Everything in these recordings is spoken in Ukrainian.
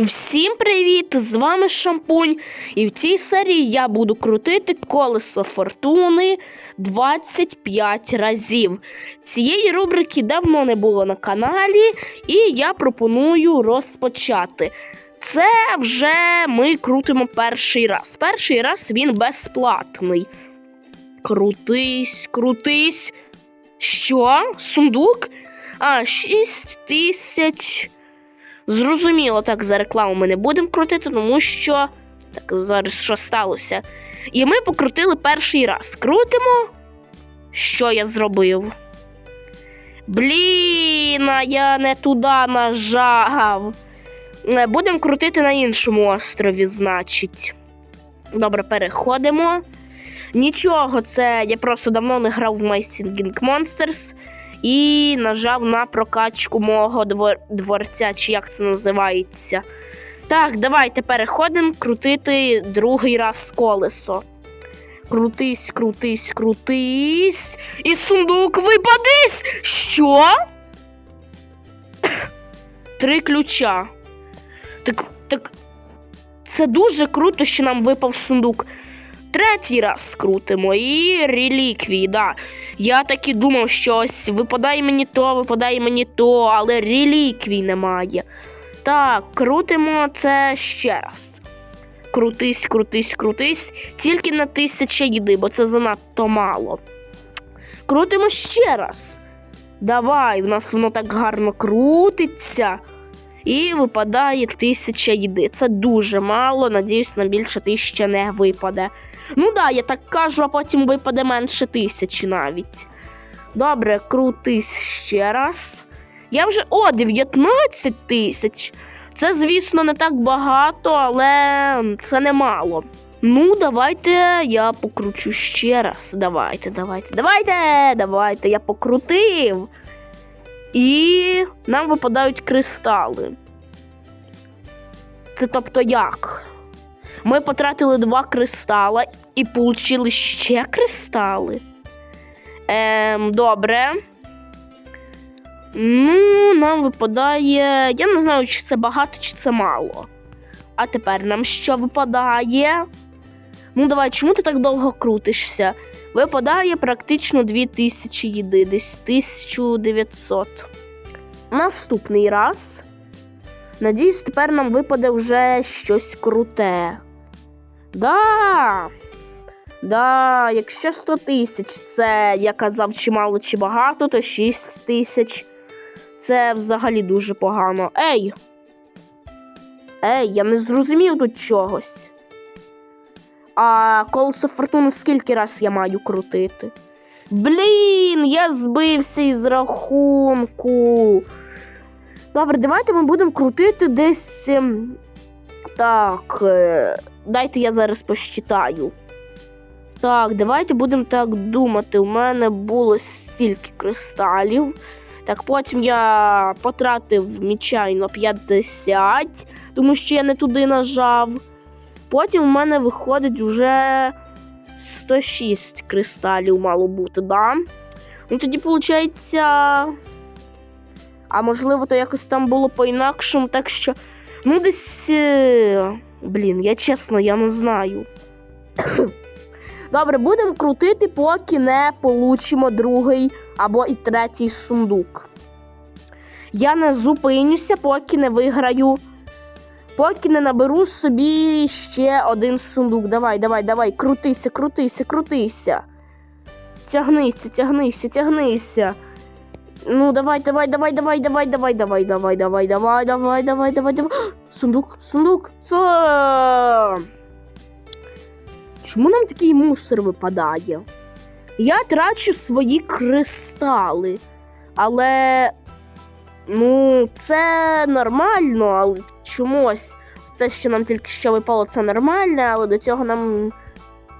Всім привіт! З вами Шампунь. І в цій серії я буду крутити колесо фортуни 25 разів. Цієї рубрики давно не було на каналі, і я пропоную розпочати. Це вже ми крутимо перший раз. Перший раз він безплатний. Крутись, крутись. Що? Сундук? А, 6 тисяч. Зрозуміло, так, за рекламу ми не будемо крутити, тому що. Так, зараз що сталося? І ми покрутили перший раз. Крутимо. Що я зробив? Блін, а я не туди нажав. Е, Будемо крутити на іншому острові, значить. Добре, переходимо. Нічого, це я просто давно не грав в My Singing Monsters і нажав на прокачку мого двор... дворця, чи як це називається. Так, давайте переходимо крутити другий раз колесо. Крутись, крутись, крутись. І сундук випадись! Що? Три ключа. Так, так. Це дуже круто, що нам випав сундук. Третій раз крутимо і реліквії, да. Я так і думав, що ось випадає мені то, випадає мені то, але реліквій немає. Так, крутимо це ще раз. Крутись, крутись, крутись. Тільки на тисяча їди, бо це занадто мало. Крутимо ще раз. Давай, в нас воно так гарно крутиться. І випадає тисяча їди. Це дуже мало. Надіюсь, на більше тисяча не випаде. Ну да, я так кажу, а потім випаде менше тисячі навіть. Добре, крутись ще раз. Я вже. О, 19 тисяч. Це, звісно, не так багато, але це немало. Ну, давайте я покручу ще раз. Давайте, давайте, давайте, давайте, я покрутив. І нам випадають кристали. Це тобто як? Ми потратили два кристала і отримали ще кристали. Ем, добре. Ну, нам випадає. Я не знаю, чи це багато, чи це мало. А тепер нам що випадає? Ну, давай, чому ти так довго крутишся? Випадає практично 2000 їди, десь 1900. Наступний раз. Надіюсь, тепер нам випаде вже щось круте. Да. Да, якщо 100 тисяч це, я казав, чи мало, чи багато, то 6 тисяч. Це взагалі дуже погано. Ей! Ей, я не зрозумів тут чогось. А колесо фортуни скільки раз я маю крутити? Блін, я збився із рахунку. Добре, давайте ми будемо крутити десь. Так, е, дайте я зараз посчитаю. Так, давайте будемо так думати. У мене було стільки кристалів. Так, потім я потратив нечайно 50, тому що я не туди нажав. Потім у мене виходить вже 106 кристалів мало бути, да? Ну тоді виходить. А можливо, то якось там було по-інакшому, так що. Ну, десь. е, Блін, я чесно, я не знаю. Добре, будемо крутити, поки не получимо другий або і третій сундук. Я не зупинюся, поки не виграю. Поки не наберу собі ще один сундук. Давай, давай, давай, крутися, крутися, крутися. Тягнися, тягнися, тягнися. Ну, давай, давай, давай, давай, давай, давай, давай, давай, давай, давай, давай, давай, давай, давай. Сундук, сундук. Чому нам такий мусор випадає? Я трачу свої кристали. Але. Ну, це нормально, але чомусь. Це, що нам тільки що випало, це нормально, але до цього нам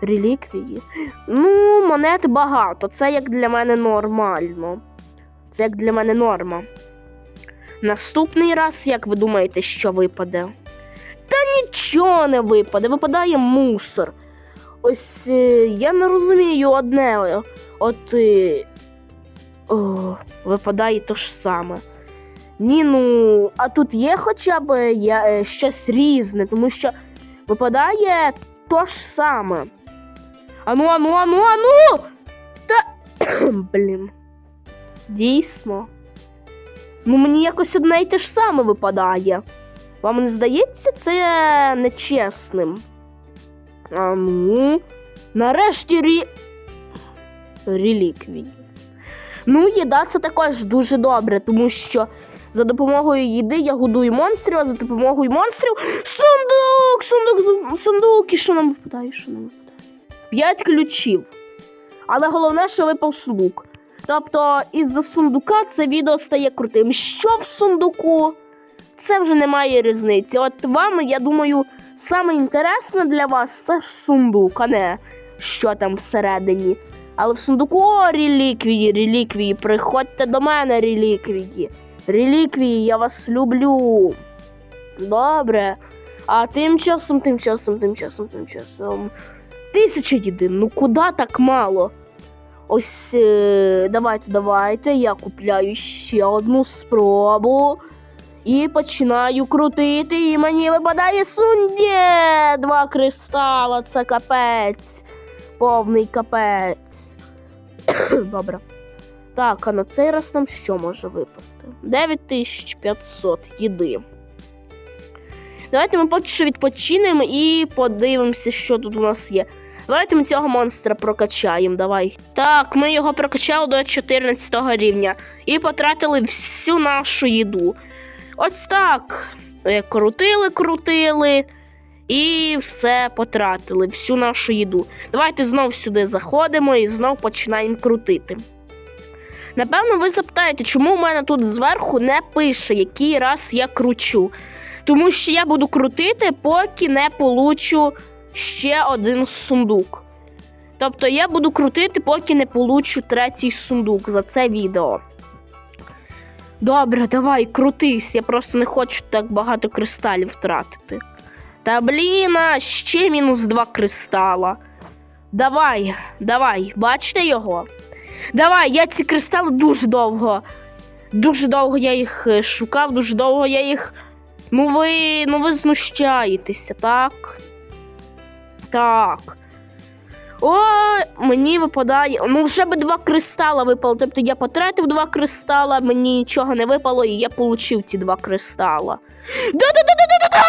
реліквії. Ну, монет багато. Це як для мене нормально. Це як для мене норма. Наступний раз, як ви думаєте, що випаде? Та нічого не випаде, випадає мусор. Ось е, я не розумію одне. От е, о, випадає то ж саме. Ні, ну, а тут є хоча б я, е, щось різне, тому що випадає то ж саме. Ану, ану, ану, ану! Та. Блін. Дійсно. Ну, мені якось одне й те ж саме випадає. Вам не здається це нечесним? А ну, нарешті рі... реліквії. Ну, їда це також дуже добре, тому що за допомогою їди я годую монстрів, а за допомогою монстрів сундук! Сундук, сундук! І що нам випадає? Що нам випадає? П'ять ключів. Але головне, що випав сундук. Тобто, із-за сундука це відео стає крутим. Що в сундуку? Це вже немає різниці. От вам, я думаю, саме інтересне для вас це сундук, а не що там всередині. Але в сундуку о, реліквії, реліквії, приходьте до мене, реліквії. Реліквії, я вас люблю. Добре. А тим часом, тим часом, тим часом, тим часом. Тисяча єдин. Ну куди так мало? Ось е, давайте, давайте. Я купляю ще одну спробу. І починаю крутити, і мені випадає сунді. Два кристала, це капець. Повний капець. Добре. Так, а на цей раз нам що може випасти? 9500 їди. Давайте ми поки що відпочинемо і подивимося, що тут у нас є. Давайте ми цього монстра прокачаємо. Давай. Так, ми його прокачали до 14 рівня і потратили всю нашу їду. Ось так. Е, Крутили, крутили. І все потратили, всю нашу їду. Давайте знов сюди заходимо і знов починаємо крутити. Напевно, ви запитаєте, чому у мене тут зверху не пише, який раз я кручу. Тому що я буду крутити, поки не получу ще один сундук. Тобто я буду крутити, поки не получу третій сундук за це відео. Добре, давай, крутись. Я просто не хочу так багато кристалів втратити. Та блін, ще мінус два кристала. Давай, давай, бачите його? Давай, я ці кристали дуже довго. Дуже довго я їх е, шукав, дуже довго я їх. Ну ви, ну ви знущаєтеся, так? Так. О, мені випадає. Ну, вже би два кристала випало. Тобто я потратив два кристала, мені нічого не випало, і я отримав ті два кристала. Да-да-да-да-да-да!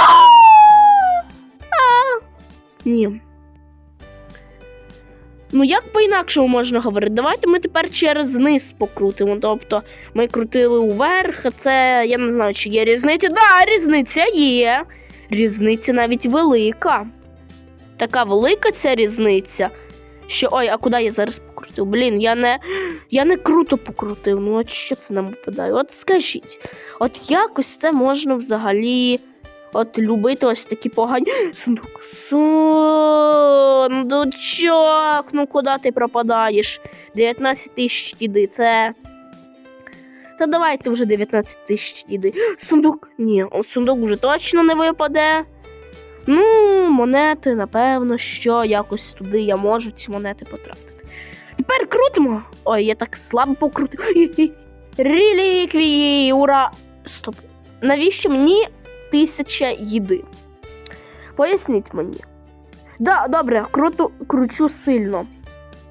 Ні. Ну, як по-інакшому можна говорити? Давайте ми тепер через низ покрутимо. Тобто ми крутили уверх, а це я не знаю, чи є різниця. Да, різниця є. Різниця навіть велика. Така велика ця різниця. Що ой, а куди я зараз покрутив? Блін, я не я не круто покрутив. Ну, от що це нам випадає? От скажіть, от якось це можна взагалі от любити ось такі погані. Сундук. Сундучок, ну куди ти пропадаєш? 19 тисяч їди, це. Та давайте вже 19 тисяч їди. Сундук. Ні, сундук вже точно не випаде. Ну, монети, напевно, що якось туди я можу ці монети потратити. Тепер крутимо. Ой, я так слабо покрутив. Реліквії! Ура! Стоп. Навіщо мені тисяча їди? Поясніть мені. Да, добре, круту, кручу сильно.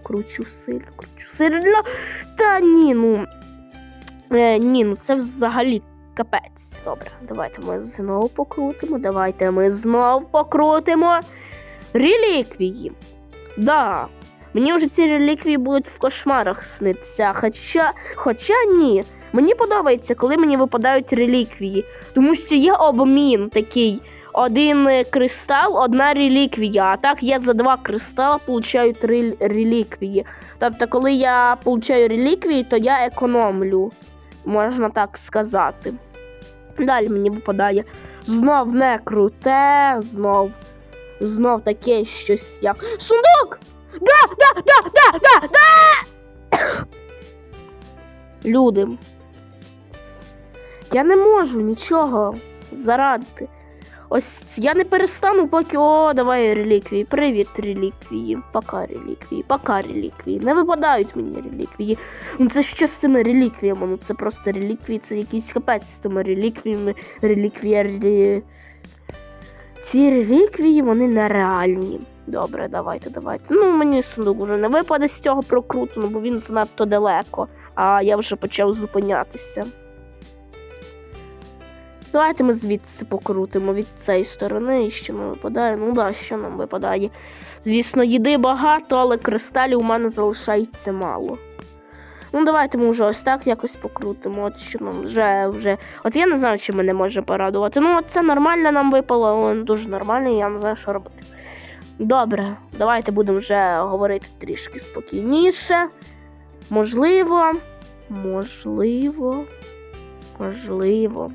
Кручу сильно, кручу сильно. Та ні, ну. Е, ні, ну це взагалі капець. Добре, давайте ми знову покрутимо. Давайте ми знов покрутимо. Реліквії. Да. Мені вже ці реліквії будуть в кошмарах снитися. Хоча, хоча ні. Мені подобається, коли мені випадають реліквії. Тому що є обмін такий. Один е, кристал, одна реліквія. А так я за два кристала получаю три реліквії. Тобто, коли я получаю реліквії, то я економлю, можна так сказати. Далі мені випадає знов не круте, знов. Знов таке щось як. Сундук! Да, да, да, да, да, да! Люди. Я не можу нічого зарадити. Ось я не перестану, поки. О, давай реліквії. Привіт, реліквії. Пока реліквії, пока реліквії. Не випадають мені реліквії. Ну це що з цими реліквіями? Ну це просто реліквії, це якийсь капець з цими реліквіями. Реліквія. Релі... Ці реліквії, вони нереальні. Добре, давайте, давайте. Ну, мені сундук уже не випаде з цього прокруту, ну, бо він занадто далеко, а я вже почав зупинятися. Давайте ми звідси покрутимо від цієї сторони, і що нам випадає. Ну да, що нам випадає. Звісно, їди багато, але кристалів у мене залишається мало. Ну, давайте ми вже ось так якось покрутимо. От що нам вже вже. От я не знаю, чи мене може порадувати. Ну, от це нормально нам випало, дуже нормально, я не знаю, що робити. Добре, давайте будемо вже говорити трішки спокійніше. Можливо, можливо, можливо.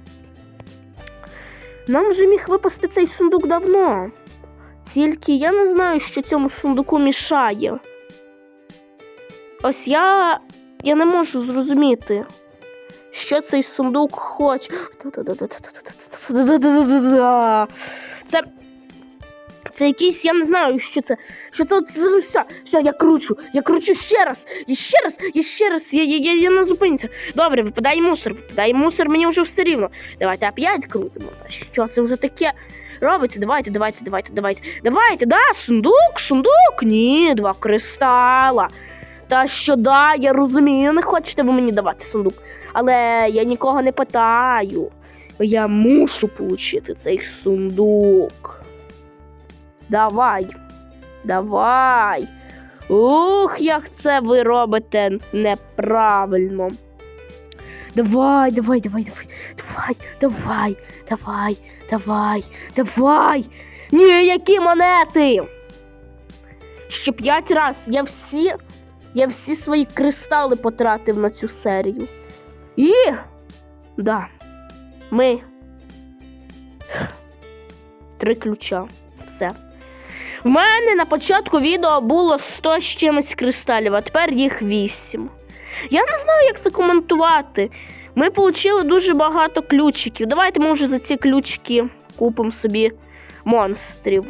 Нам вже міг випасти цей сундук давно. Тільки я не знаю, що цьому сундуку мішає. Ось я. Я не можу зрозуміти, що цей сундук хоче. Це. Це якийсь, я не знаю, що це. Що це, це все, все, я кручу, я кручу ще раз, і ще раз, і ще раз, я, я, я, я не зупинюся. Добре, випадає мусор, випадає мусор, мені вже все рівно. Давайте опять крутимо. Та що це вже таке робиться? Давайте, давайте, давайте, давайте. Давайте, да, сундук, сундук. Ні, два кристала. Та що да, я розумію, не хочете ви мені давати сундук. Але я нікого не питаю. Я мушу отримати цей сундук. Давай. Давай. Ух, як це ви робите неправильно. Давай, давай, давай, давай, давай, давай, давай, давай, давай. Ні, які монети. Ще п'ять раз. Я всі, я всі свої кристали потратив на цю серію. І. Да. Ми. Три ключа. Все. В мене на початку відео було 100 з чимось кристалів, а тепер їх 8. Я не знаю, як це коментувати. Ми отримали дуже багато ключиків. Давайте, може, за ці ключики купимо собі монстрів.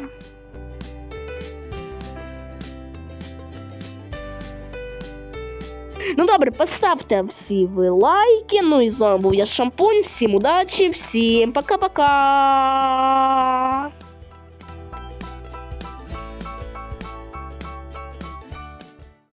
Ну добре, поставте всі ви лайки. Ну і з вами був я Шампунь. Всім удачі, всім пока-пока.